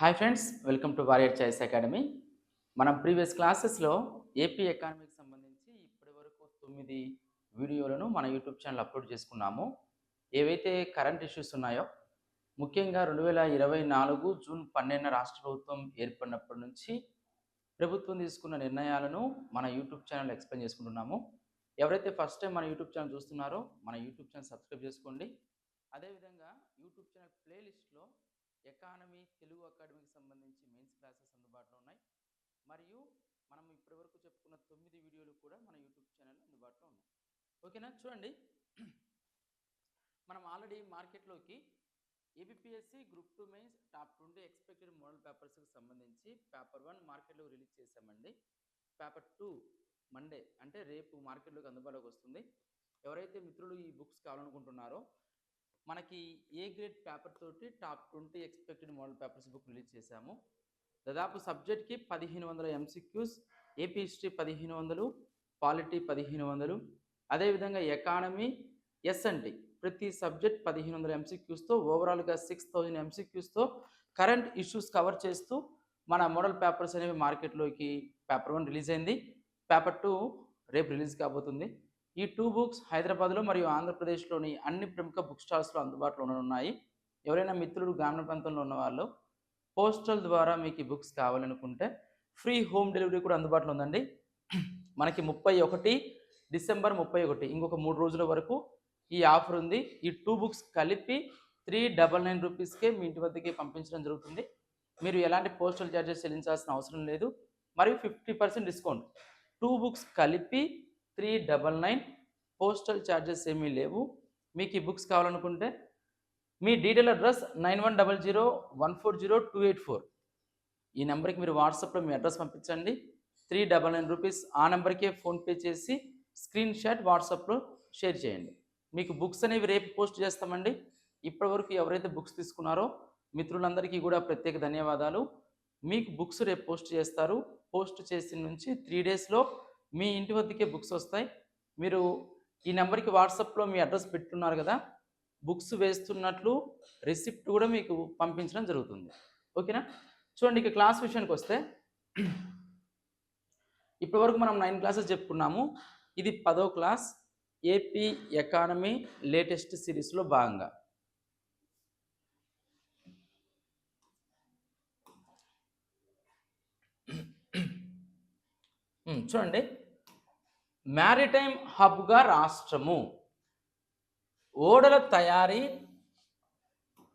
Hi friends welcome to Warrior Choice Academy మనం previous క్లాసెస్లో AP ఎకానమీకి సంబంధించి ఇప్పటి వరకు తొమ్మిది వీడియోలను మన యూట్యూబ్ ఛానల్ అప్లోడ్ చేసుకున్నాము. ఏవైతే కరెంట్ ఇష్యూస్ ఉన్నాయో ముఖ్యంగా రెండు వేల ఇరవై నాలుగు జూన్ పన్నెండున రాష్ట్ర ప్రభుత్వం ఏర్పడినప్పటి నుంచి ప్రభుత్వం తీసుకున్న నిర్ణయాలను మన యూట్యూబ్ ఛానల్ ఎక్స్ప్లెయిన్ చేసుకుంటున్నాము. ఎవరైతే ఫస్ట్ టైం మన యూట్యూబ్ ఛానల్ చూస్తున్నారో మన యూట్యూబ్ ఛానల్ సబ్స్క్రైబ్ చేసుకోండి. అదేవిధంగా యూట్యూబ్ ఛానల్ ప్లేలిస్ట్లో ఎకానమీ తెలుగు అకాడమీకి సంబంధించి మెయిన్స్ క్లాసెస్ అందుబాటులో ఉన్నాయి. మరియు మనం ఇప్పటివరకు చెప్పుకున్న తొమ్మిది వీడియోలు కూడా మన యూట్యూబ్ ఛానల్లో అందుబాటులో ఉన్నాయి. ఓకేనా? చూడండి. మనం ఆల్రెడీ మార్కెట్లోకి APPSC group two mains top twenty expected model పేపర్స్కి సంబంధించి పేపర్ వన్ మార్కెట్లో రిలీజ్ చేశామండి. పేపర్ టూ మండే అంటే రేపు మార్కెట్లోకి అందుబాటులోకి వస్తుంది. ఎవరైతే మిత్రులు ఈ బుక్స్ కావాలనుకుంటున్నారో మనకి ఏ గ్రేడ్ పేపర్ తోటి top twenty expected model papers book release చేశాము? దాదాపు సబ్జెక్ట్కి పదిహేను వందల ఎంసీక్యూస్ ఏపీ హిస్టరీ పదిహేను వందలు పాలిటీ పదిహేను వందలు అదేవిధంగా ఎకానమీ ఎస్ఎన్టీ ప్రతి సబ్జెక్ట్ పదిహేను వందల ఎంసీక్యూస్తో ఓవరాల్గా సిక్స్ థౌజండ్ ఎంసీక్యూస్తో కరెంట్ ఇష్యూస్ కవర్ చేస్తూ మన మోడల్ పేపర్స్ అనేవి మార్కెట్లోకి పేపర్ వన్ రిలీజ్ అయింది. పేపర్ టూ రేపు రిలీజ్ కాబోతుంది. ఈ టూ బుక్స్ హైదరాబాద్లో మరియు ఆంధ్రప్రదేశ్లోని అన్ని ప్రముఖ బుక్ స్టాల్స్లో అందుబాటులో ఉన్నాయి ఎవరైనా మిత్రులు గ్రామీణ ప్రాంతంలో ఉన్న వాళ్ళు పోస్టల్ ద్వారా మీకు ఈ బుక్స్ కావాలనుకుంటే ఫ్రీ హోమ్ డెలివరీ కూడా అందుబాటులో ఉందండి. మనకి ముప్పై ఒకటి డిసెంబర్ ముప్పై ఒకటి ఇంకొక మూడు రోజుల వరకు ఈ ఆఫర్ ఉంది. ఈ టూ బుక్స్ కలిపి త్రీ డబల్ నైన్ రూపీస్కే మీ ఇంటి వద్దకి పంపించడం జరుగుతుంది. మీరు ఎలాంటి పోస్టల్ ఛార్జెస్ చెల్లించాల్సిన అవసరం లేదు. మరియు fifty percent discount. Two books కలిపి three double nine postal charges ఏమీ లేవు. మీకు ఈ బుక్స్ కావాలనుకుంటే మీ detail address nine one double zero one four zero two eight four. ఈ నెంబర్కి మీరు వాట్సాప్లో మీ అడ్రస్ పంపించండి. త్రీ డబల్ నైన్ రూపీస్ ఆ నెంబర్కే ఫోన్పే చేసి స్క్రీన్ షాట్ వాట్సాప్లో షేర్ చేయండి. మీకు బుక్స్ అనేవి రేపు పోస్ట్ చేస్తామండి. ఇప్పటివరకు ఎవరైతే బుక్స్ తీసుకున్నారో మిత్రులందరికీ కూడా ప్రత్యేక ధన్యవాదాలు. మీకు బుక్స్ రేపు పోస్ట్ చేస్తారు. పోస్ట్ చేసిన నుంచి త్రీ డేస్లో మీ ఇంటి వద్దకే బుక్స్ వస్తాయి. మీరు ఈ నెంబర్కి వాట్సాప్లో మీ అడ్రస్ పెట్టున్నారు కదా బుక్స్ వేస్తున్నట్లు రిసిప్ట్ కూడా మీకు పంపించడం జరుగుతుంది. ఓకేనా? చూడండి ఇక క్లాస్ విషయానికి వస్తే ఇప్పటివరకు మనం నైన్ క్లాసెస్ చెప్పుకున్నాము. ఇది పదో క్లాస్ ఏపీ ఎకానమీ లేటెస్ట్ సిరీస్లో భాగంగా. చూడండి. మ్యారిటైమ్ హబ్గా రాష్ట్రము. ఓడల తయారీ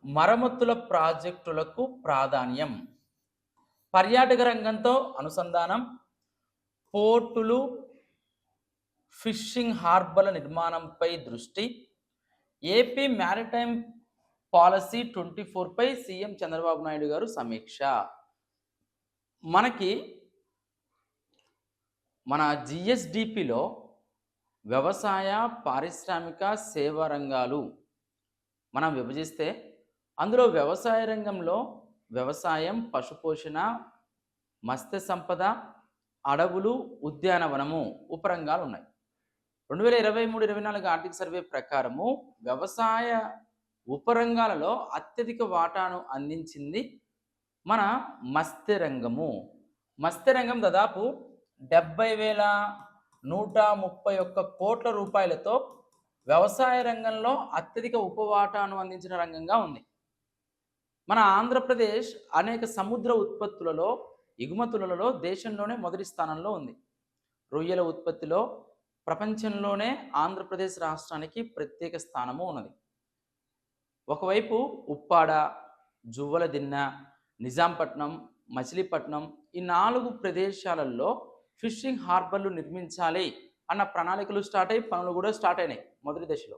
మరమ్మతుల ప్రాజెక్టులకు ప్రాధాన్యం. పర్యాటక రంగంతో అనుసంధానం. పోర్టులు ఫిషింగ్ హార్బర్ల నిర్మాణంపై దృష్టి. ఏపీ మ్యారిటైమ్ పాలసీ ట్వంటీ ఫోర్పై సీఎం చంద్రబాబు నాయుడు గారు సమీక్ష. మనకి మన జిఎస్డిపిలో వ్యవసాయ పారిశ్రామిక సేవా రంగాలు మనం విభజిస్తే అందులో వ్యవసాయ రంగంలో వ్యవసాయం పశుపోషణ మత్స్య సంపద అడవులు ఉద్యానవనము ఉపరంగాలు ఉన్నాయి. రెండు వేల ఇరవై మూడు ఇరవై నాలుగు ఆర్థిక సర్వే ప్రకారము వ్యవసాయ ఉపరంగాలలో అత్యధిక వాటాను అందించింది మన మత్స్య రంగము మత్స్య రంగం దాదాపు డెబ్బై వేల నూట ముప్పై ఒక్క కోట్ల రూపాయలతో వ్యవసాయ రంగంలో అత్యధిక ఉపవాటాను అందించిన రంగంగా ఉంది. మన ఆంధ్రప్రదేశ్ అనేక సముద్ర ఉత్పత్తులలో ఎగుమతులలో దేశంలోనే మొదటి స్థానంలో ఉంది. రొయ్యల ఉత్పత్తిలో ప్రపంచంలోనే ఆంధ్రప్రదేశ్ రాష్ట్రానికి ప్రత్యేక స్థానము ఉన్నది. ఒకవైపు ఉప్పాడ జువ్వల దిన్న నిజాంపట్నం మచిలీపట్నం ఈ నాలుగు ప్రదేశాలలో ఫిషింగ్ హార్బర్లు నిర్మించాలి అన్న ప్రణాళికలు స్టార్ట్ అయ్యి పనులు కూడా స్టార్ట్ అయినాయి మొదటి దశలో.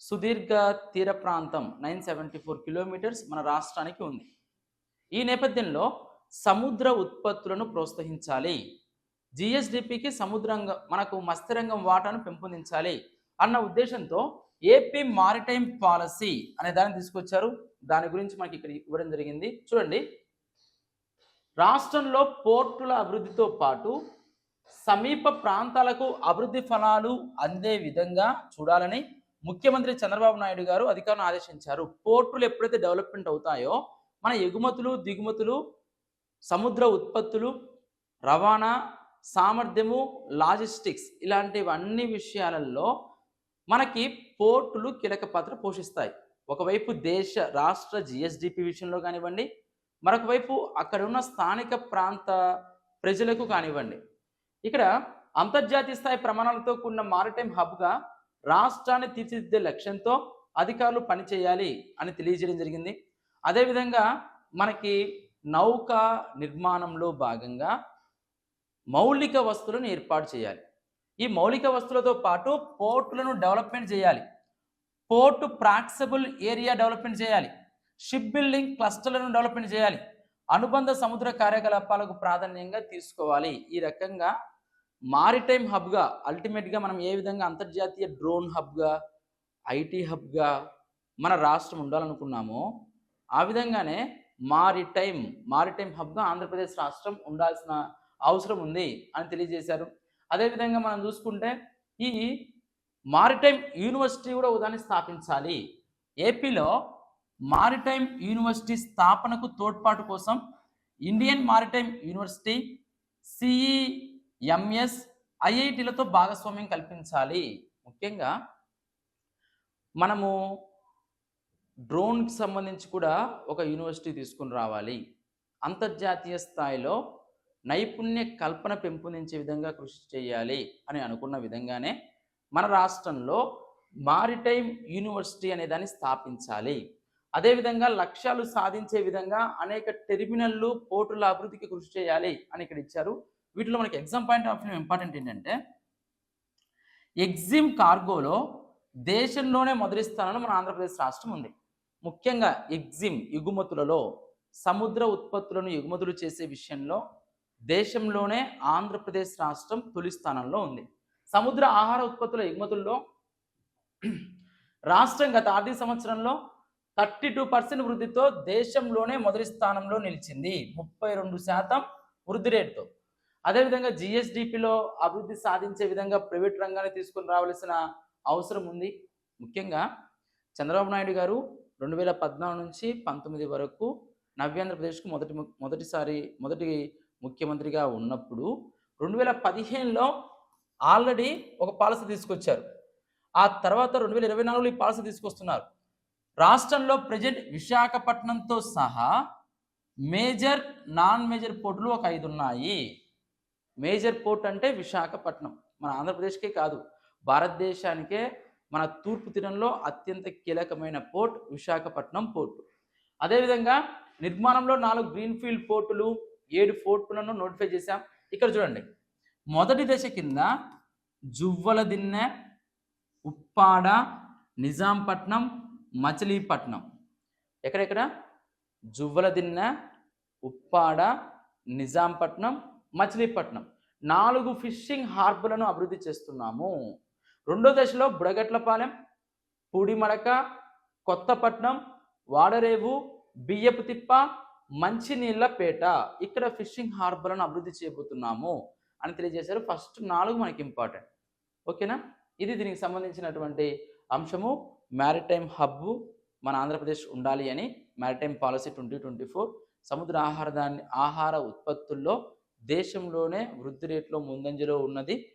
సుదీర్ఘ తీర ప్రాంతం నైన్ సెవెంటీ ఫోర్ కిలోమీటర్స్ మన రాష్ట్రానికి ఉంది. ఈ నేపథ్యంలో సముద్ర ఉత్పత్తులను ప్రోత్సహించాలి. జిఎస్డిపికి సముద్రంగ మనకు మత్స్యరంగం వాటాను పెంపొందించాలి అన్న ఉద్దేశంతో ఏపీ మారిటైమ్ పాలసీ అనే దాన్ని తీసుకొచ్చారు. దాని గురించి మనకి ఇక్కడ ఇవ్వడం జరిగింది. చూడండి. రాష్ట్రంలో పోర్టుల అభివృద్ధితో పాటు సమీప ప్రాంతాలకు అభివృద్ధి ఫలాలు అందే విధంగా చూడాలని ముఖ్యమంత్రి చంద్రబాబు నాయుడు గారు అధికారులను ఆదేశించారు. పోర్టులు ఎప్పుడైతే డెవలప్మెంట్ అవుతాయో మన ఎగుమతులు దిగుమతులు సముద్ర ఉత్పత్తులు రవాణా సామర్థ్యము లాజిస్టిక్స్ ఇలాంటివన్నీ విషయాలలో మనకి పోర్టులు కీలక పాత్ర పోషిస్తాయి. ఒకవైపు దేశ రాష్ట్ర జిఎస్డిపి విషయంలో కానివ్వండి మరొక వైపు అక్కడ ఉన్న స్థానిక ప్రాంత ప్రజలకు కానివ్వండి. ఇక్కడ అంతర్జాతీయ స్థాయి ప్రమాణాలతో కూడిన మారిటైమ్ హబ్గా రాష్ట్రాన్ని తీర్చిదిద్దే లక్ష్యంతో అధికారులు పనిచేయాలి అని తెలియజేయడం జరిగింది. అదేవిధంగా మనకి నౌక నిర్మాణంలో భాగంగా మౌలిక వస్తువులను ఏర్పాటు చేయాలి. ఈ మౌలిక వస్తువులతో పాటు పోర్టులను డెవలప్మెంట్ చేయాలి. పోర్టు ప్రాక్సబుల్ ఏరియా డెవలప్మెంట్ చేయాలి. షిప్ బిల్డింగ్ క్లస్టర్లను డెవలప్మెంట్ చేయాలి. అనుబంధ సముద్ర కార్యకలాపాలకు ప్రాధాన్యంగా తీసుకోవాలి. ఈ రకంగా మారిటైమ్ హబ్గా అల్టిమేట్గా మనం ఏ విధంగా అంతర్జాతీయ డ్రోన్ హబ్గా ఐటీ హబ్గా మన రాష్ట్రం ఉండాలనుకున్నామో ఆ విధంగానే మారిటైమ్ మారిటైమ్ హబ్గా ఆంధ్రప్రదేశ్ రాష్ట్రం ఉండాల్సిన అవసరం ఉంది అని తెలియజేశారు. అదేవిధంగా మనం చూసుకుంటే ఈ మారిటైమ్ యూనివర్సిటీ కూడా ఉదాహరణ స్థాపించాలి. ఏపీలో మారిటైమ్ యూనివర్సిటీ స్థాపనకు తోడ్పాటు కోసం ఇండియన్ మారిటైమ్ యూనివర్సిటీ సిఈఎంఎస్ ఐఐటీలతో భాగస్వామ్యం కల్పించాలి. ముఖ్యంగా మనము డ్రోన్కి సంబంధించి కూడా ఒక యూనివర్సిటీ తీసుకుని రావాలి. అంతర్జాతీయ స్థాయిలో నైపుణ్య కల్పన పెంపొందించే విధంగా కృషి చేయాలి అని అనుకున్న విధంగానే మన రాష్ట్రంలో మారిటైమ్ యూనివర్సిటీ అనే దాన్ని స్థాపించాలి. అదేవిధంగా లక్ష్యాలు సాధించే విధంగా అనేక టెర్మినల్లు పోర్టుల అభివృద్ధికి కృషి చేయాలి అని ఇక్కడ ఇచ్చారు. వీటిలో మనకి exam point of view important ఏంటంటే ఎగ్జిమ్ కార్గోలో దేశంలోనే మొదటి స్థానంలో మన ఆంధ్రప్రదేశ్ రాష్ట్రం ఉంది. ముఖ్యంగా ఎగ్జిమ్ ఎగుమతులలో సముద్ర ఉత్పత్తులను ఎగుమతులు చేసే విషయంలో దేశంలోనే ఆంధ్రప్రదేశ్ రాష్ట్రం తొలి స్థానంలో ఉంది. సముద్ర ఆహార ఉత్పత్తుల ఎగుమతుల్లో రాష్ట్రం గత ఆర్థిక సంవత్సరంలో థర్టీ టూ పర్సెంట్ వృద్ధితో దేశంలోనే మొదటి స్థానంలో నిలిచింది. ముప్పై రెండు శాతం వృద్ధి రేటుతో. అదేవిధంగా జిఎస్డిపిలో అభివృద్ధి సాధించే విధంగా ప్రైవేట్ రంగాన్ని తీసుకుని రావాల్సిన అవసరం ఉంది. ముఖ్యంగా చంద్రబాబు నాయుడు గారు రెండు వేల పద్నాలుగు నుంచి పంతొమ్మిది వరకు నవ్యాంధ్రప్రదేశ్కు మొదటి మొదటిసారి మొదటి ముఖ్యమంత్రిగా ఉన్నప్పుడు రెండు వేల పదిహేనులో ఆల్రెడీ ఒక పాలసీ తీసుకొచ్చారు. ఆ తర్వాత రెండు వేల ఇరవై నాలుగులో ఈ పాలసీ తీసుకొస్తున్నారు. రాష్ట్రంలో ప్రజెంట్ విశాఖపట్నంతో సహా మేజర్ నాన్ మేజర్ పోర్టులు ఒక ఐదు ఉన్నాయి. మేజర్ పోర్ట్ అంటే విశాఖపట్నం. మన ఆంధ్రప్రదేశ్కే కాదు భారతదేశానికే మన తూర్పు తీరంలో అత్యంత కీలకమైన పోర్ట్ విశాఖపట్నం పోర్టు. అదేవిధంగా నిర్మాణంలో నాలుగు గ్రీన్ఫీల్డ్ పోర్టులు ఏడు పోర్టులను నోటిఫై చేశాం. ఇక్కడ చూడండి మొదటి దశ కింద జువ్వల దిన్నె ఉప్పాడ నిజాంపట్నం మచిలీపట్నం. ఎక్కడెక్కడ? జువ్వలదిన్న ఉప్పాడ నిజాంపట్నం మచిలీపట్నం. నాలుగు ఫిషింగ్ హార్బర్లను అభివృద్ధి చేస్తున్నాము. రెండో దశలో బుడగట్లపాలెం పూడిమడక కొత్తపట్నం వాడరేవు బియ్యపు తిప్ప మంచినీళ్ళపేట ఇక్కడ ఫిషింగ్ హార్బర్లను అభివృద్ధి చేయబోతున్నాము అని తెలియజేశారు. ఫస్ట్ నాలుగు మనకి ఇంపార్టెంట్. ఓకేనా? ఇది దీనికి సంబంధించినటువంటి అంశము. మ్యారిటైమ్ హబ్ మన ఆంధ్రప్రదేశ్ ఉండాలి అని maritime policy twenty twenty four సముద్ర ఆహార దాన్ని ఆహార ఉత్పత్తుల్లో దేశంలోనే వృద్ధి రేట్లో ముందంజలో ఉన్నది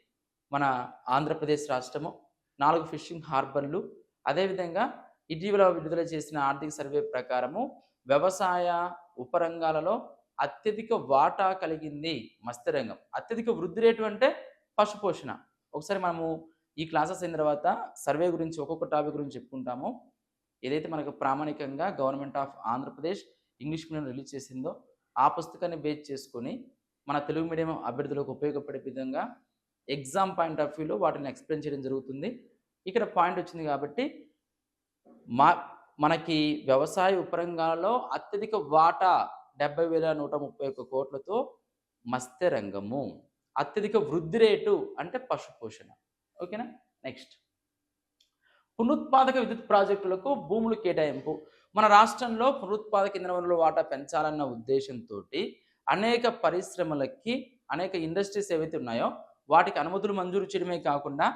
మన ఆంధ్రప్రదేశ్ రాష్ట్రము. నాలుగు ఫిషింగ్ హార్బర్లు అదేవిధంగా ఇటీవల విడుదల చేసిన ఆర్థిక సర్వే ప్రకారము వ్యవసాయ ఉపరంగాలలో అత్యధిక వాటా కలిగింది మత్స్యరంగం. అత్యధిక వృద్ధి రేటు అంటే పశుపోషణ. ఒకసారి మనము ఈ క్లాసెస్ అయిన తర్వాత సర్వే గురించి ఒక్కొక్క టాపిక్ గురించి చెప్పుకుంటామో. ఏదైతే మనకు ప్రామాణికంగా government of Andhra Pradesh English medium release చేసిందో ఆ పుస్తకాన్ని బేస్ చేసుకొని మన తెలుగు మీడియం అభ్యర్థులకు ఉపయోగపడే విధంగా ఎగ్జామ్ పాయింట్ ఆఫ్ వ్యూలో వాటిని ఎక్స్ప్లెయిన్ చేయడం జరుగుతుంది. ఇక్కడ పాయింట్ వచ్చింది కాబట్టి మా మనకి వ్యవసాయ ఉపరంగాల్లో అత్యధిక వాటా డెబ్బై వేల నూట ముప్పై ఒక్క కోట్లతో మత్స్య రంగము అత్యధిక వృద్ధి రేటు అంటే పశుపోషణ. ఓకేనా? నెక్స్ట్. పునరుత్పాదక విద్యుత్ ప్రాజెక్టులకు భూములు కేటాయింపు. మన రాష్ట్రంలో పునరుత్పాదక ఇంధన వనరుల వాటా పెంచాలన్న ఉద్దేశంతో అనేక పరిశ్రమలకి అనేక ఇండస్ట్రీస్ ఏవైతే ఉన్నాయో వాటికి అనుమతులు మంజూరు చేయడమే కాకుండా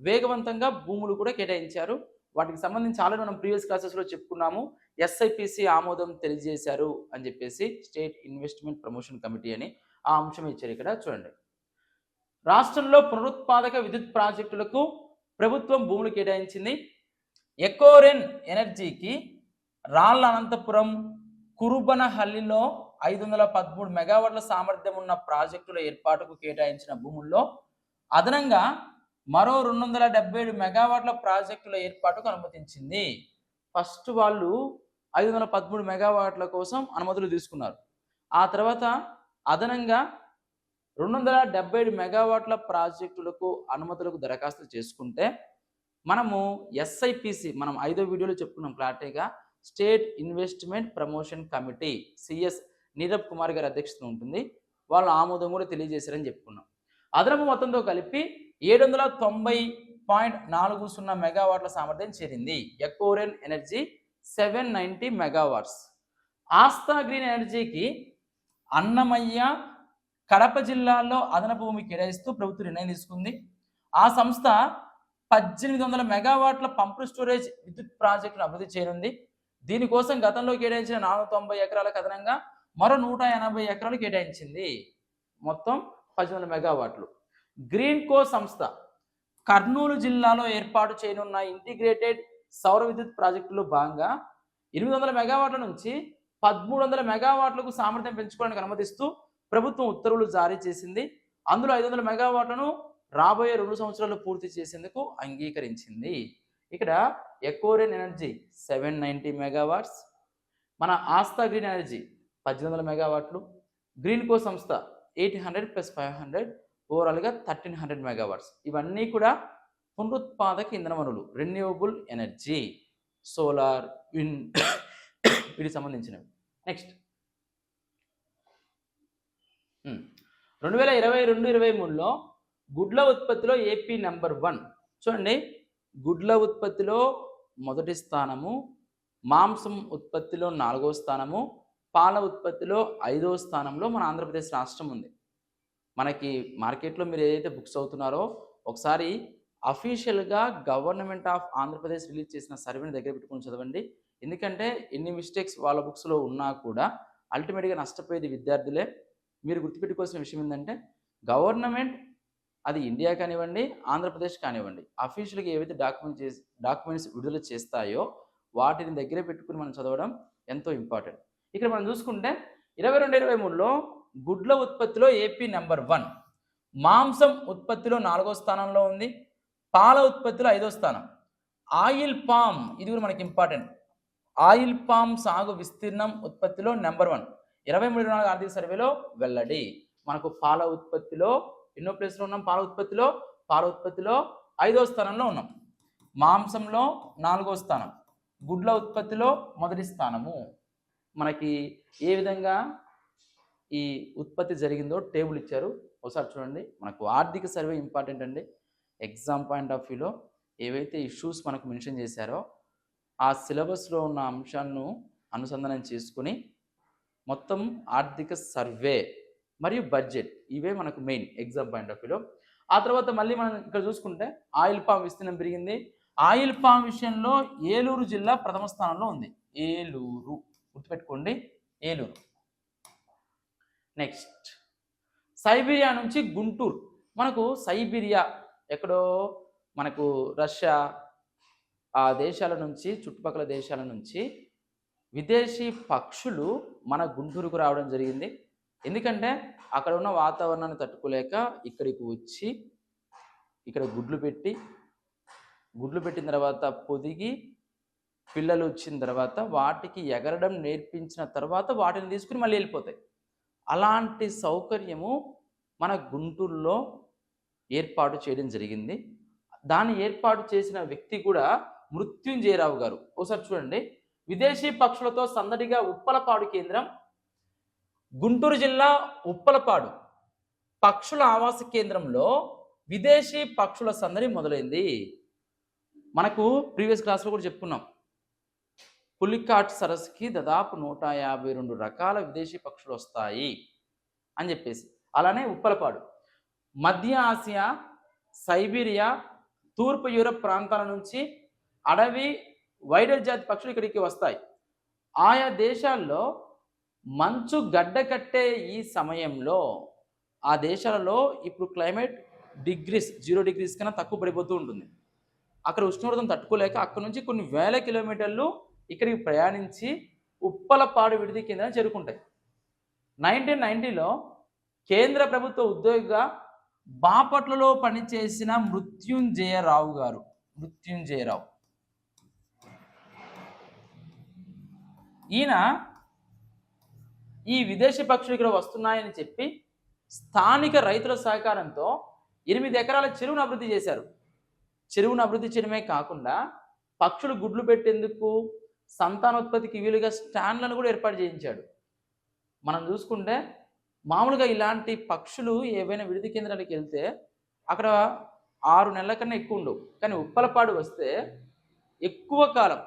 వేగవంతంగా భూములు కూడా కేటాయించారు. వాటికి సంబంధించి ఆల్రెడీ మనం ప్రీవియస్ క్లాసెస్లో చెప్పుకున్నాము. ఎస్ఐపిసి ఆమోదం తెలియజేశారు అని చెప్పేసి స్టేట్ ఇన్వెస్ట్మెంట్ ప్రమోషన్ కమిటీ అని ఆ అంశం ఇచ్చారు ఇక్కడ. చూడండి. రాష్ట్రంలో పునరుత్పాదక విద్యుత్ ప్రాజెక్టులకు ప్రభుత్వం భూములు కేటాయించింది. ఎకోరెన్ ఎనర్జీకి రాళ్ళ అనంతపురం కురుబనహల్లిలో ఐదు వందల పదమూడు మెగావాట్ల సామర్థ్యం ఉన్న ప్రాజెక్టుల ఏర్పాటుకు కేటాయించిన భూముల్లో అదనంగా మరో రెండు వందల డెబ్బై ఏడు మెగావాట్ల ప్రాజెక్టుల ఏర్పాటుకు అనుమతించింది. ఫస్ట్ వాళ్ళు ఐదు వందల పదమూడు మెగావాట్ల కోసం అనుమతులు తీసుకున్నారు. ఆ తర్వాత అదనంగా రెండు వందల డెబ్బై ఏడు మెగావాట్ల ప్రాజెక్టులకు అనుమతులకు దరఖాస్తు చేసుకుంటే మనము ఎస్ఐపిసి మనం ఐదో వీడియోలో చెప్పుకున్నాం క్లారిటీగా state investment promotion committee CS Neerabh Kumar garu అధ్యక్షత ఉంటుంది. వాళ్ళ ఆమోదం కూడా తెలియజేశారని చెప్పుకున్నాం. అదనపు మొత్తంతో కలిపి ఏడు వందల తొంభై పాయింట్ నాలుగు సున్నా మెగావాట్ల సామర్థ్యం చేరింది. Ecoren energy seven ninety megawatts. Aastha green ఎనర్జీకి అన్నమయ్య కడప జిల్లాలో అదనపు భూమి కేటాయిస్తూ ప్రభుత్వం నిర్ణయం తీసుకుంది. ఆ సంస్థ పద్దెనిమిది వందల మెగావాట్ల పంపు స్టోరేజ్ విద్యుత్ ప్రాజెక్టును అభివృద్ధి చేయనుంది. దీనికోసం గతంలో కేటాయించిన నాలుగు తొంభై ఎకరాలకు అదనంగా మరో నూట ఎనభై ఎకరాలు కేటాయించింది. మొత్తం పద్దెనిమిది వందల మెగావాట్లు. గ్రీన్ కో సంస్థ కర్నూలు జిల్లాలో ఏర్పాటు చేయనున్న ఇంటిగ్రేటెడ్ సౌర విద్యుత్ ప్రాజెక్టులో భాగంగా ఎనిమిది వందల మెగావాట్ల నుంచి పదమూడు వందల మెగావాట్లకు సామర్థ్యం పెంచుకోవడానికి అనుమతిస్తూ ప్రభుత్వం ఉత్తర్వులు జారీ చేసింది. అందులో ఐదు వందల మెగావాట్లను రాబోయే రెండు సంవత్సరాలు పూర్తి చేసేందుకు అంగీకరించింది. ఇక్కడ Ecoren energy seven ninety megawatts మన ఆస్థా గ్రీన్ ఎనర్జీ పద్దెనిమిది వందల మెగావాట్లు గ్రీన్ కో సంస్థ eight hundred plus five hundred ఓవరాల్గా థర్టీన్ హండ్రెడ్ మెగావాట్స్. ఇవన్నీ కూడా పునరుత్పాదక ఇంధన వనరులు రెన్యూవబుల్ ఎనర్జీ సోలార్ విన్ వీటికి సంబంధించినవి. నెక్స్ట్. రెండు వేల ఇరవై రెండు ఇరవై మూడులో గుడ్ల ఉత్పత్తిలో ఏపీ నెంబర్ వన్. చూడండి గుడ్ల ఉత్పత్తిలో మొదటి స్థానము మాంసం ఉత్పత్తిలో నాలుగో స్థానము పాల ఉత్పత్తిలో ఐదో స్థానంలో మన ఆంధ్రప్రదేశ్ రాష్ట్రం ఉంది. మనకి మార్కెట్లో మీరు ఏదైతే బుక్స్ అవుతున్నారో ఒకసారి అఫీషియల్గా గవర్నమెంట్ ఆఫ్ ఆంధ్రప్రదేశ్ రిలీజ్ చేసిన సర్వేని దగ్గర పెట్టుకుని చదవండి. ఎందుకంటే ఎన్ని మిస్టేక్స్ వాళ్ళ బుక్స్లో ఉన్నా కూడా అల్టిమేట్గా నష్టపోయేది విద్యార్థులే. మీరు గుర్తుపెట్టుకోవాల్సిన విషయం ఏంటంటే గవర్నమెంట్ అది ఇండియా కానివ్వండి ఆంధ్రప్రదేశ్ కానివ్వండి అఫీషియల్గా ఏవైతే డాక్యుమెంట్ చేసి డాక్యుమెంట్స్ విడుదల చేస్తాయో వాటిని దగ్గర పెట్టుకుని మనం చదవడం ఎంతో ఇంపార్టెంట్. ఇక్కడ మనం చూసుకుంటే ఇరవై రెండు ఇరవై మూడులో గుడ్ల ఉత్పత్తిలో ఏపీ నెంబర్ వన్ మాంసం ఉత్పత్తిలో నాలుగో స్థానంలో ఉంది పాల ఉత్పత్తిలో ఐదో స్థానం. ఆయిల్ పామ్ ఇది కూడా మనకి ఇంపార్టెంట్. ఆయిల్ పామ్ సాగు విస్తీర్ణం ఉత్పత్తిలో నెంబర్ వన్. ఇరవై మూడు నాలుగు ఆర్థిక సర్వేలో వెల్లడి. మనకు పాల ఉత్పత్తిలో ఎన్నో ప్లేస్లో ఉన్నాం? పాల ఉత్పత్తిలో పాల ఉత్పత్తిలో ఐదో స్థానంలో ఉన్నాం. మాంసంలో నాలుగో స్థానం. గుడ్ల ఉత్పత్తిలో మొదటి స్థానము. మనకి ఏ విధంగా ఈ ఉత్పత్తి జరిగిందో టేబుల్ ఇచ్చారు. ఒకసారి చూడండి. మనకు ఆర్థిక సర్వే ఇంపార్టెంట్ అండి. ఎగ్జామ్ పాయింట్ ఆఫ్ వ్యూలో ఏవైతే ఇష్యూస్ మనకు మెన్షన్ చేశారో ఆ సిలబస్లో ఉన్న అంశాలను అనుసంధానం చేసుకుని మొత్తం ఆర్థిక సర్వే మరియు బడ్జెట్ ఇవే మనకు మెయిన్ ఎగ్జామ్ పాయింట్ ఆఫ్ వ్యూలో. ఆ తర్వాత మళ్ళీ మనం ఇక్కడ చూసుకుంటే ఆయిల్ పామ్ విస్తీర్ణం పెరిగింది. ఆయిల్ పామ్ విషయంలో ఏలూరు జిల్లా ప్రథమ స్థానంలో ఉంది. ఏలూరు. గుర్తుపెట్టుకోండి. ఏలూరు. నెక్స్ట్. సైబీరియా నుంచి గుంటూరు. మనకు సైబీరియా ఎక్కడో మనకు రష్యా ఆ దేశాల నుంచి చుట్టుపక్కల దేశాల నుంచి విదేశీ పక్షులు మన గుంటూరుకు రావడం జరిగింది. ఎందుకంటే అక్కడ ఉన్న వాతావరణాన్ని తట్టుకోలేక ఇక్కడికి వచ్చి ఇక్కడ గుడ్లు పెట్టి గుడ్లు పెట్టిన తర్వాత పొదిగి పిల్లలు వచ్చిన తర్వాత వాటికి ఎగరడం నేర్పించిన తర్వాత వాటిని తీసుకుని మళ్ళీ వెళ్ళిపోతాయి. అలాంటి సౌకర్యము మన గుంటూరులో ఏర్పాటు చేయడం జరిగింది. దాన్ని ఏర్పాటు చేసిన వ్యక్తి కూడా మృత్యుంజయరావు గారు. ఒకసారి చూడండి. విదేశీ పక్షులతో సందడిగా ఉప్పలపాడు కేంద్రం గుంటూరు జిల్లా ఉప్పలపాడు పక్షుల ఆవాస కేంద్రంలో విదేశీ పక్షుల సందడి మొదలైంది. మనకు ప్రీవియస్ క్లాస్లో కూడా చెప్పుకున్నాం. పులికాట్ సరస్సుకి దాదాపు నూట యాభై రెండు రకాల విదేశీ పక్షులు వస్తాయి అని చెప్పేసి. అలానే ఉప్పలపాడు మధ్య ఆసియా సైబీరియా తూర్పు యూరప్ ప్రాంతాల నుంచి అడవి వైడర్ జాతి పక్షులు ఇక్కడికి వస్తాయి. ఆయా దేశాల్లో మంచు గడ్డ కట్టే ఈ సమయంలో ఆ దేశాలలో ఇప్పుడు క్లైమేట్ డిగ్రీస్ జీరో డిగ్రీస్ కన్నా తక్కువ పడిపోతూ ఉంటుంది. అక్కడ ఉష్ణోగ్రతను తట్టుకోలేక అక్కడ నుంచి కొన్ని వేల కిలోమీటర్లు ఇక్కడికి ప్రయాణించి ఉప్పలపాడు విడిది కింద చేరుకుంటాయి. నైన్టీన్ నైన్టీలో కేంద్ర ప్రభుత్వ ఉద్యోగిగా బాపట్లలో పనిచేసిన మృత్యుంజయరావు గారు మృత్యుంజయరావు ఈయన ఈ విదేశీ పక్షులు ఇక్కడ వస్తున్నాయని చెప్పి స్థానిక రైతుల సహకారంతో ఎనిమిది ఎకరాల చెరువును అభివృద్ధి చేశారు. చెరువును అభివృద్ధి చేయడమే కాకుండా పక్షులు గుడ్లు పెట్టేందుకు సంతానోత్పత్తికి వీలుగా స్టాండ్లను కూడా ఏర్పాటు చేయించాడు. మనం చూసుకుంటే మామూలుగా ఇలాంటి పక్షులు ఏవైనా విడిది కేంద్రాలకు వెళ్తే అక్కడ ఆరు నెలల కన్నా ఎక్కువ ఉండవు. కానీ ఉప్పలపాడు వస్తే ఎక్కువ కాలం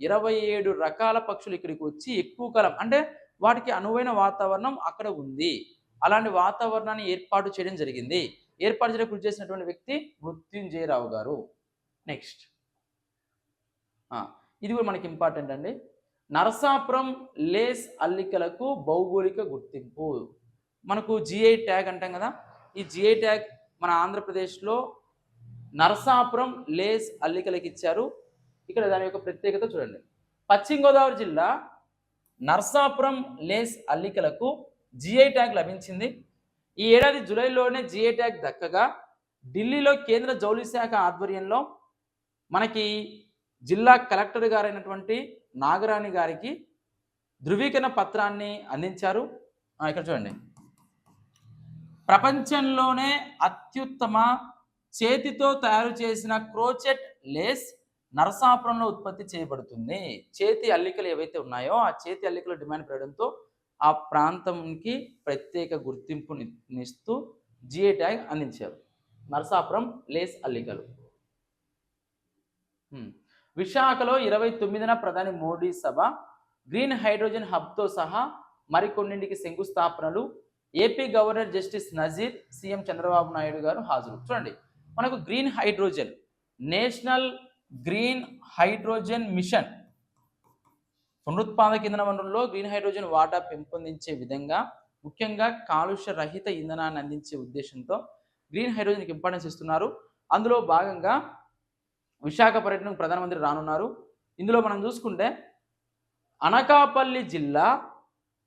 ఇరవై ఏడు రకాల పక్షులు ఇక్కడికి వచ్చి ఎక్కువ కాలం అంటే వాటికి అనువైన వాతావరణం అక్కడ ఉంది. అలాంటి వాతావరణాన్ని ఏర్పాటు చేయడం జరిగింది. ఏర్పాటు చేయడం కృషి చేసినటువంటి వ్యక్తి మృత్యుంజయరావు గారు. నెక్స్ట్ ఇది కూడా మనకి ఇంపార్టెంట్ అండి. నరసాపురం లేస్ అల్లికలకు భౌగోళిక గుర్తింపు. మనకు జిఐ ట్యాగ్ అంటాం కదా. ఈ జిఐ ట్యాగ్ మన ఆంధ్రప్రదేశ్లో నరసాపురం లేస్ అల్లికలకు ఇచ్చారు. ఇక్కడ దాని యొక్క ప్రత్యేకత చూడండి. పశ్చిమ గోదావరి జిల్లా నర్సాపురం లేస్ అల్లికలకు జిఐ ట్యాగ్ లభించింది. ఈ ఏడాది జూలైలోనే జిఐ ట్యాగ్ దక్కగా ఢిల్లీలో కేంద్ర జౌళి శాఖ ఆధ్వర్యంలో మనకి జిల్లా కలెక్టర్ గారైనటువంటి నాగరాణి గారికి ధృవీకరణ పత్రాన్ని అందించారు. ఇక్కడ చూడండి. ప్రపంచంలోనే అత్యుత్తమ చేతితో తయారు చేసిన క్రోచెట్ లేస్ నరసాపురంలో ఉత్పత్తి చేయబడుతుంది. చేతి అల్లికలు ఏవైతే ఉన్నాయో ఆ చేతి అల్లికలు డిమాండ్ పెరగడంతో ఆ ప్రాంతంకి ప్రత్యేక గుర్తింపునిస్తూ జిఐ ట్యాగ్ అందించారు. నరసాపురం లేస్ అల్లికలు. విశాఖలో ఇరవై తొమ్మిదిన ప్రధాని మోడీ సభ గ్రీన్ హైడ్రోజన్ హబ్తో సహా మరికొన్నింటికి శంకుస్థాపనలు AP governor justice Nazeer CM Chandrababu Naidu garu హాజరు. చూడండి మనకు green hydrogen national green hydrogen mission. పునరుత్పాదక ఇంధన వనరుల్లో గ్రీన్ హైడ్రోజన్ వాటా పెంపొందించే విధంగా ముఖ్యంగా కాలుష్య రహిత ఇంధనాన్ని అందించే ఉద్దేశంతో గ్రీన్ హైడ్రోజన్కి ఇంపార్టెన్స్ ఇస్తున్నారు. అందులో భాగంగా విశాఖ పర్యటనకు ప్రధానమంత్రి రానున్నారు. ఇందులో మనం చూసుకుంటే అనకాపల్లి జిల్లా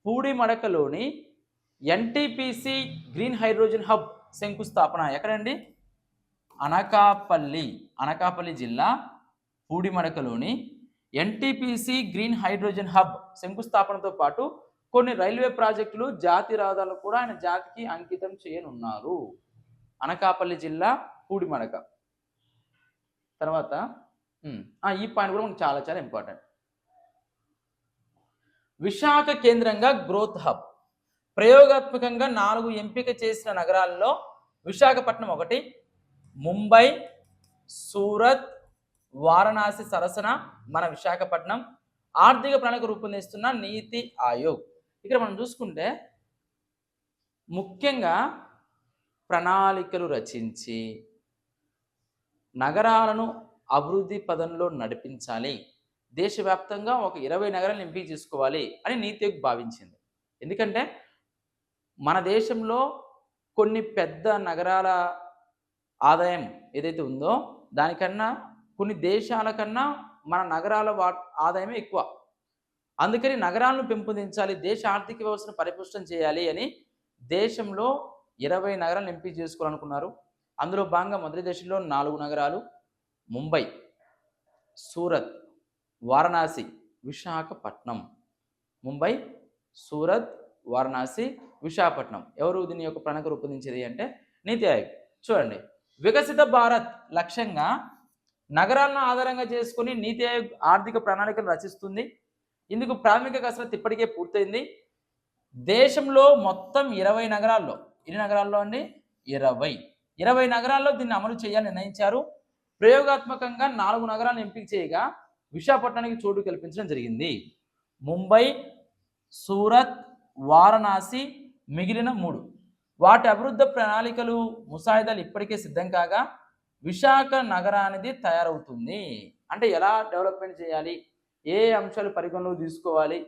పూడిమడకలోని ఎన్టీపీసీ గ్రీన్ హైడ్రోజన్ హబ్ శంకుస్థాపన ఎక్కడండి? అనకాపల్లి అనకాపల్లి జిల్లా పూడిమడకలోని ఎన్టీపీసీ గ్రీన్ హైడ్రోజన్ హబ్ శంకుస్థాపనతో పాటు కొన్ని రైల్వే ప్రాజెక్టులు జాతి రహదారులు కూడా ఆయన జాతికి అంకితం చేయనున్నారు. అనకాపల్లి జిల్లా పూడిమడక. తర్వాత ఆ, ఈ పాయింట్ కూడా మనకు చాలా చాలా ఇంపార్టెంట్. విశాఖ కేంద్రంగా గ్రోత్ హబ్. ప్రయోగాత్మకంగా నాలుగు ఎంపిక చేసిన నగరాల్లో విశాఖపట్నం ఒకటి ముంబై సూరత్ వారణాసి సరసన మన విశాఖపట్నం ఆర్థిక ప్రణాళిక రూపొందిస్తున్న నీతి ఆయోగ్. ఇక్కడ మనం చూసుకుంటే ముఖ్యంగా ప్రణాళికలు రచించి నగరాలను అభివృద్ధి పదంలో నడిపించాలి. దేశవ్యాప్తంగా ఒక ఇరవై నగరాలను ఎంపిక చేసుకోవాలి అని నీతి ఆయోగ్ భావించింది. ఎందుకంటే మన దేశంలో కొన్ని పెద్ద నగరాల ఆదాయం ఏదైతే ఉందో దానికన్నా కొన్ని దేశాల కన్నా మన నగరాల వా ఆదాయమే ఎక్కువ. అందుకని నగరాలను పెంపొందించాలి దేశ ఆర్థిక వ్యవస్థను పరిపుష్టం చేయాలి అని దేశంలో ఇరవై నగరాలను ఎంపిక చేసుకోవాలనుకున్నారు. అందులో భాగంగా మొదటి దశలో నాలుగు నగరాలు ముంబై సూరత్ వారణాసి విశాఖపట్నం. ముంబై సూరత్ వారణాసి విశాఖపట్నం. ఎవరు దీని యొక్క ప్రణాళిక రూపొందించేది అంటే నీతి ఆయోగ్. చూడండి. వికసిత భారత్ లక్ష్యంగా నగరాలను ఆధారంగా చేసుకుని నీతి ఆయోగ్ ఆర్థిక ప్రణాళికలు రచిస్తుంది. ఇందుకు ప్రాథమిక కసరత్తు ఇప్పటికే పూర్తయింది. దేశంలో మొత్తం ఇరవై నగరాల్లో ఎన్ని నగరాల్లో అండి? ఇరవై. ఇరవై నగరాల్లో దీన్ని అమలు చేయాలని నిర్ణయించారు. ప్రయోగాత్మకంగా నాలుగు నగరాలను ఎంపిక చేయగా విశాఖపట్నానికి చోటు కల్పించడం జరిగింది. ముంబై సూరత్ వారణాసి మిగిలిన మూడు. వాటి అభివృద్ధి ప్రణాళికలు ముసాయిదాలు ఇప్పటికే సిద్ధం కాగా విశాఖ నగరానికి తయారవుతుంది. అంటే ఎలా డెవలప్మెంట్ చేయాలి? ఏ అంశాలు పరిగణలోకి తీసుకోవాలి?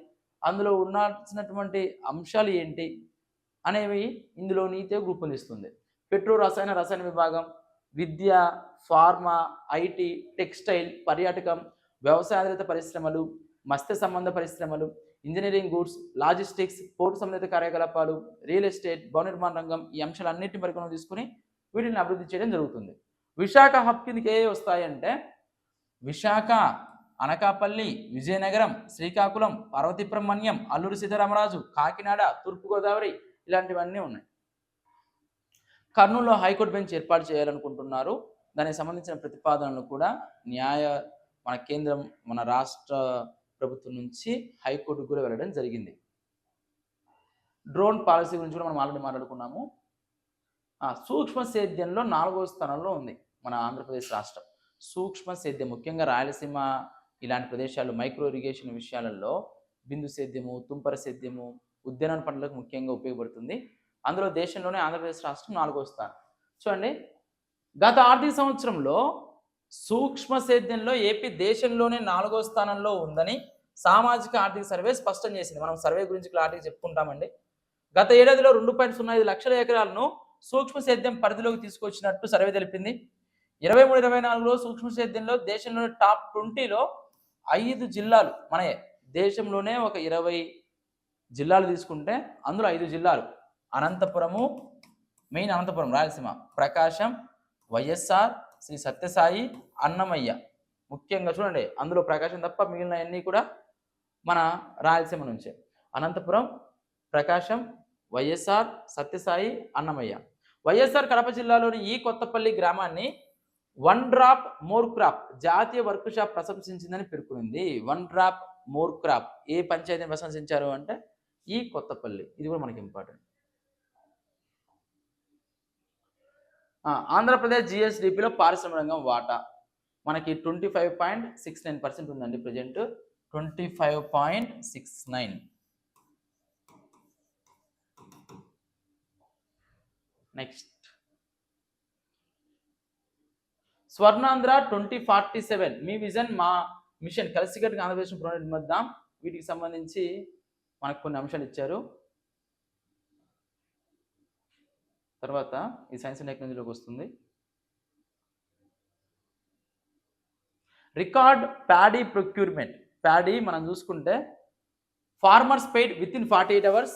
అందులో ఉండాల్సినటువంటి అంశాలు ఏంటి? అనేవి ఇందులో నీతే రూపొందిస్తుంది. పెట్రో రసాయన రసాయన విభాగం విద్య ఫార్మా ఐటీ టెక్స్టైల్ పర్యాటకం వ్యవసాయాధారిత పరిశ్రమలు మత్స్య సంబంధ పరిశ్రమలు ఇంజనీరింగ్ గూడ్స్ లాజిస్టిక్స్ పోర్టు సంబంధిత కార్యకలాపాలు రియల్ ఎస్టేట్ భవన నిర్మాణ రంగం ఈ అంశాలన్నింటినీ పరిగణలో తీసుకుని వీటిని అభివృద్ధి చేయడం జరుగుతుంది. విశాఖ హబ్ కిందకి ఏ వస్తాయంటే? విశాఖ అనకాపల్లి విజయనగరం శ్రీకాకుళం పార్వతీపురమణ్యం అల్లూరి సీతారామరాజు కాకినాడ తూర్పుగోదావరి ఇలాంటివన్నీ ఉన్నాయి. కర్నూలులో హైకోర్టు బెంచ్ ఏర్పాటు చేయాలనుకుంటున్నారు. దానికి సంబంధించిన ప్రతిపాదనలు కూడా న్యాయ మన కేంద్రం మన రాష్ట్ర ప్రభుత్వం నుంచి హైకోర్టుకు కూడా వెళ్ళడం జరిగింది. డ్రోన్ పాలసీ గురించి కూడా మనం ఆల్రెడీ మాట్లాడుకున్నాము. సూక్ష్మ సేద్యంలో నాలుగో స్థానంలో ఉంది మన ఆంధ్రప్రదేశ్ రాష్ట్రం. సూక్ష్మ సేద్యం ముఖ్యంగా రాయలసీమ ఇలాంటి ప్రదేశాలు మైక్రో ఇరిగేషన్ విషయాలలో బిందు సేద్యము తుంపర సేద్యము ఉద్యాన పంటలకు ముఖ్యంగా ఉపయోగపడుతుంది. అందులో దేశంలోనే ఆంధ్రప్రదేశ్ రాష్ట్రం నాలుగో స్థానం. చూడండి గత ఆర్థిక సంవత్సరంలో సూక్ష్మ సేద్యంలో ఏపీ దేశంలోనే నాలుగో స్థానంలో ఉందని సామాజిక ఆర్థిక సర్వే స్పష్టం చేసింది. మనం సర్వే గురించి క్లారిటీ చెప్పుకుంటామండి. గత ఏడాదిలో రెండు పాయింట్ సున్నా ఐదు లక్షల ఎకరాలను సూక్ష్మ సేద్యం పరిధిలోకి తీసుకొచ్చినట్టు సర్వే తెలిపింది. ఇరవై మూడు ఇరవై నాలుగులో సూక్ష్మ సేద్యంలో దేశంలోని టాప్ ట్వంటీలో ఐదు జిల్లాలు మనయే దేశంలోనే ఒక ఇరవై జిల్లాలు తీసుకుంటే అందులో ఐదు జిల్లాలు అనంతపురము మెయిన్ అనంతపురం రాయలసీమ ప్రకాశం వైఎస్ఆర్ శ్రీ సత్యసాయి అన్నమయ్య. ముఖ్యంగా చూడండి అందులో ప్రకాశం తప్ప మిగిలిన అన్నీ కూడా మన రాయలసీమ నుంచే. అనంతపురం ప్రకాశం వైఎస్ఆర్ సత్యసాయి అన్నమయ్య. వైఎస్ఆర్ కడప జిల్లాలోని ఈ కొత్తపల్లి గ్రామాన్ని వన్ డ్రాప్ మోర్ క్రాప్ జాతీయ వర్క్ షాప్ ప్రశంసించిందని పేర్కొంది వన్ డ్రాప్ మోర్ క్రాప్ ఏ పంచాయతీని ప్రశంసించారు అంటే ఈ కొత్తపల్లి. ఇది కూడా మనకి ఇంపార్టెంట్. ఆంధ్రప్రదేశ్ జిఎస్డిపిలో పారిశ్రామిక రంగం వాటా. మనకి twenty five point six nine percent ఉందండి present. Twenty five point six nine. Next Swarnandhra twenty forty seven మీ విజన్ మా మిషన్ కలిసికట్టుగా ఆంధ్రప్రదేశ్ వద్దాం వీటికి సంబంధించి మనకు కొన్ని అంశాలు ఇచ్చారు. తర్వాత ఈ సైన్స్ అండ్ టెక్నాలజీలోకి వస్తుంది. రికార్డ్ ప్యాడీ ప్రొక్యూర్మెంట్ ప్యాడీ మనం చూసుకుంటే farmers paid within forty eight hours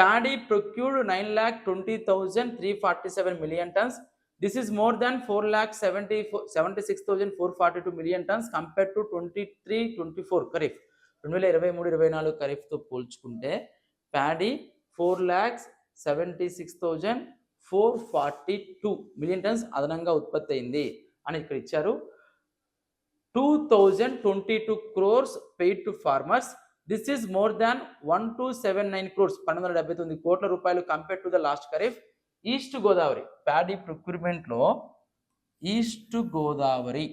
paddy procured nine lakh twenty thousand three forty seven million tons. This is more than four lakh seventy four seventy six thousand four forty two million tons compare to twenty three twenty four kharif. రెండు వేల ఇరవై మూడు ఇరవై నాలుగు ఖరీఫ్తో పోల్చుకుంటే paddy four lakhs seventy six thousand four forty two million tons అదనంగా ఉత్పత్తి అయింది అని ఇక్కడ ఇచ్చారు. Two thousand twenty two crores paid to farmers this is more than one two seven nine crores పన్నెండు వందల డెబ్బై తొమ్మిది కోట్ల రూపాయలు compare to the last kharif. East Godavari paddy ప్రొక్యూర్మెంట్లో East Godavari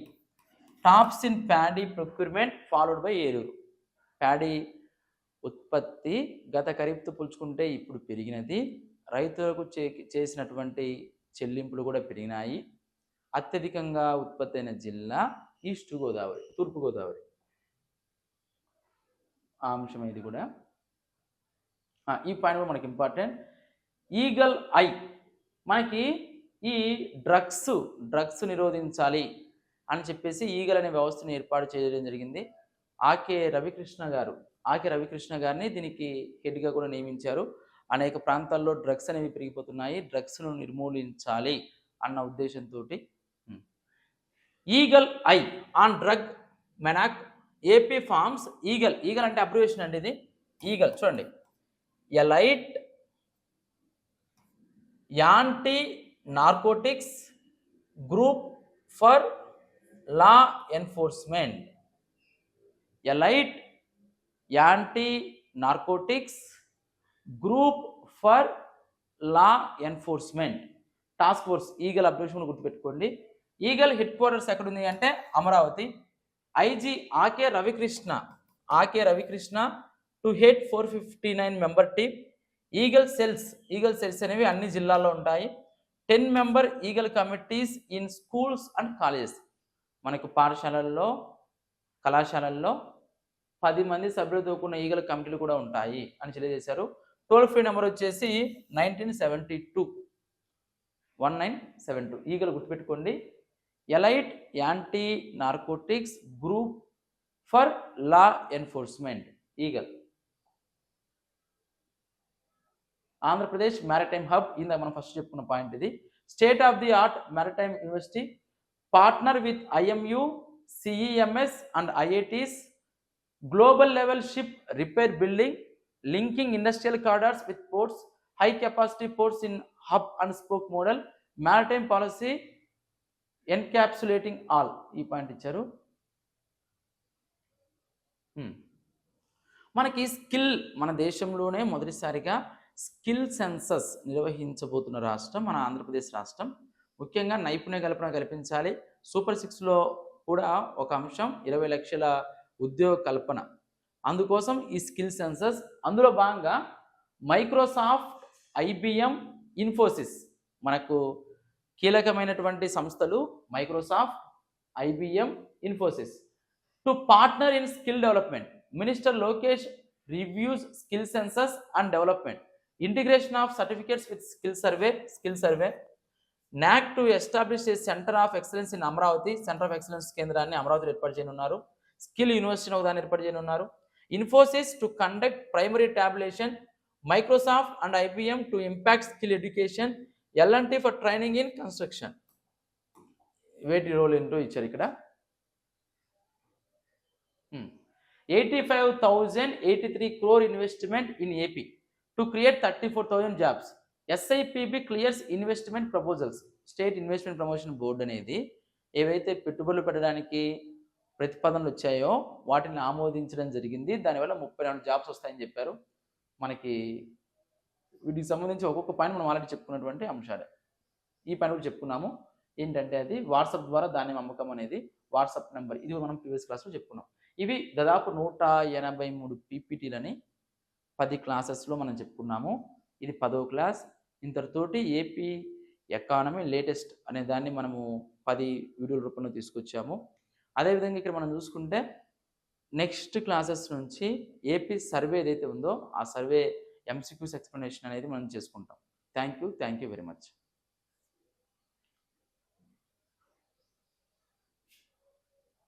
tops in paddy procurement followed by Eluru paddy ఉత్పత్తి గత ఖరీఫ్తో పోల్చుకుంటే ఇప్పుడు పెరిగినది. రైతులకు చే చేసినటువంటి చెల్లింపులు కూడా పెరిగినాయి. అత్యధికంగా ఉత్పత్తి అయిన జిల్లా ఈస్ట్ గోదావరి తూర్పు గోదావరి. అంశం ఇది కూడా. ఈ పాయింట్ కూడా మనకి ఇంపార్టెంట్ ఈగల్ ఐ మనకి ఈ డ్రగ్స్ డ్రగ్స్ నిరోధించాలి అని చెప్పేసి ఈగల్ అనే వ్యవస్థను ఏర్పాటు చేయడం జరిగింది. ఆకే రవికృష్ణ గారు ఆకే రవికృష్ణ గారిని దీనికి హెడ్గా కూడా నియమించారు. అనేక ప్రాంతాల్లో డ్రగ్స్ అనేవి పెరిగిపోతున్నాయి. డ్రగ్స్ను నిర్మూలించాలి అన్న ఉద్దేశంతో Eagle eye on drug menace AP forms Eagle Eagle అంటే అబ్రివేషన్ అండి ఇది. ఈగల్ చూడండి. Elite anti narcotics group for law enforcement. Elite anti narcotics group for law enforcement. Task force Eagle abbreviation గుర్తుపెట్టుకోండి. ఈగల్ హెడ్ క్వార్టర్స్ ఎక్కడ ఉంది అంటే Amaravati. IG Aake Ravikrishna Aake Ravikrishna to head four fifty nine member team Eagle cells Eagle cells అనేవి అన్ని జిల్లాల్లో ఉంటాయి. Ten member Eagle committees in schools and colleges మనకు పాఠశాలల్లో కళాశాలల్లో పది మంది సభ్యులతో కూడిన ఈగల కమిటీలు కూడా ఉంటాయి అని తెలియజేశారు. టోల్ ఫ్రీ నెంబర్ వచ్చేసి nineteen seventy two one nine seven two Eagle గుర్తుపెట్టుకోండి. Elite anti narcotics group for law enforcement Eagle Andhra Pradesh maritime hub ఇందాక మనం ఫస్ట్ చెప్పుకున్న పాయింట్ ఇది. State of the art maritime university partner with IMU CEMS and IITs global level ship repair building linking industrial corridors with ports high capacity ports in hub and spoke model maritime policy encapsulating all ఈ point ఇచ్చారు. Hmm. మనకి skill మన దేశంలోనే మొదటిసారిగా skill census నిర్వహించబోతున్న రాష్ట్రం మన ఆంధ్రప్రదేశ్ రాష్ట్రం. ముఖ్యంగా నైపుణ్య కల్పన కల్పించాలి. సూపర్ సిక్స్లో కూడా ఒక అంశం ఇరవై లక్షల ఉద్యోగ కల్పన. అందుకోసం ఈ స్కిల్ సెన్సస్ అందులో భాగంగా మైక్రోసాఫ్ట్ ఐబిఎం ఇన్ఫోసిస్ మనకు కీలకమైనటువంటి సంస్థలు Microsoft IBM Infosys. To partner in skill development minister Lokesh reviews skill census and development. Integration of certificates with skill survey skill survey. NAC to establish a centre of excellence in Amaravati centre of excellence కేంద్రాన్ని అమరావతిలో ఏర్పాటు చేయనున్నారు. Skill యూనివర్సిటీని ఒకదాన్ని ఏర్పాటు చేయనున్నారు. Infosys to conduct primary tabulation Microsoft and IBM to impact skill education LNT for training in construction వేటి role ఏంటో ఇచ్చారు ఇక్కడ eighty five thousand eighty three crore investment in AP to create thirty four thousand jobs SIPB clears investment proposals state investment promotion board అనేది ఏవైతే పెట్టుబడులు పెట్టడానికి ప్రతిపాదనలు వచ్చాయో వాటిని ఆమోదించడం జరిగింది. దానివల్ల ముప్పై రెండు జాబ్స్ వస్తాయని చెప్పారు. మనకి వీటికి సంబంధించి ఒక్కొక్క పాయింట్ మనం ఆల్రెడీ చెప్పుకున్నటువంటి అంశాలే. ఈ పని కూడా చెప్పుకున్నాము. ఏంటంటే అది వాట్సాప్ ద్వారా ధాన్యం అమ్మకం అనేది వాట్సాప్ నెంబర్ ఇది మనం ప్రీవియస్ క్లాస్లో చెప్పుకున్నాం. ఇవి దాదాపు నూట ఎనభై మూడు పీపీటీలని పది క్లాసెస్లో మనం చెప్పుకున్నాము. ఇది పదో క్లాస్ ఇంతటితోటి ఏపీ ఎకానమీ లేటెస్ట్ అనే దాన్ని మనము పది వీడియోల రూపంలో తీసుకొచ్చాము. అదేవిధంగా ఇక్కడ మనం చూసుకుంటే నెక్స్ట్ క్లాసెస్ నుంచి ఏపీ సర్వే ఏదైతే ఉందో ఆ సర్వే ఎంసీక్యూస్ ఎక్స్ప్లెనేషన్ అనేది మనం చేసుకుంటాం. Thank you thank you very much